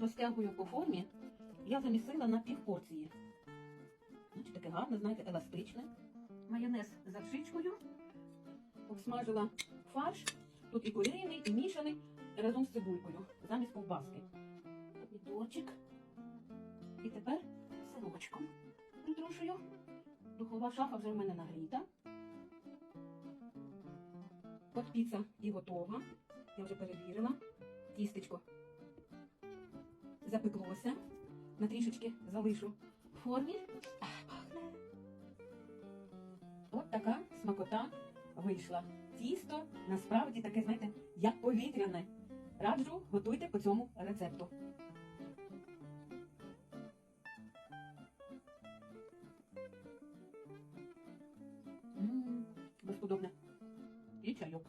розтягую по формі, я замісила на пів порції. Значить, таке гарне, знаєте, еластичне. Майонез з завшичкою. Обсмажила фарш. Тут і куриний, і мішаний разом з цибулькою, замість ковбаски. Помідорчик. І тепер сирочком притрушую. Духова шафа вже в мене нагріта. От піца і готова. Я вже перевірила. Тістечко запеклося. На трішечки залишу в формі. Ах, пахне. От така смакота вийшла. Тісто насправді таке, знаєте, як повітряне. Раджу, готуйте по цьому рецепту. Безподобне. І чайок.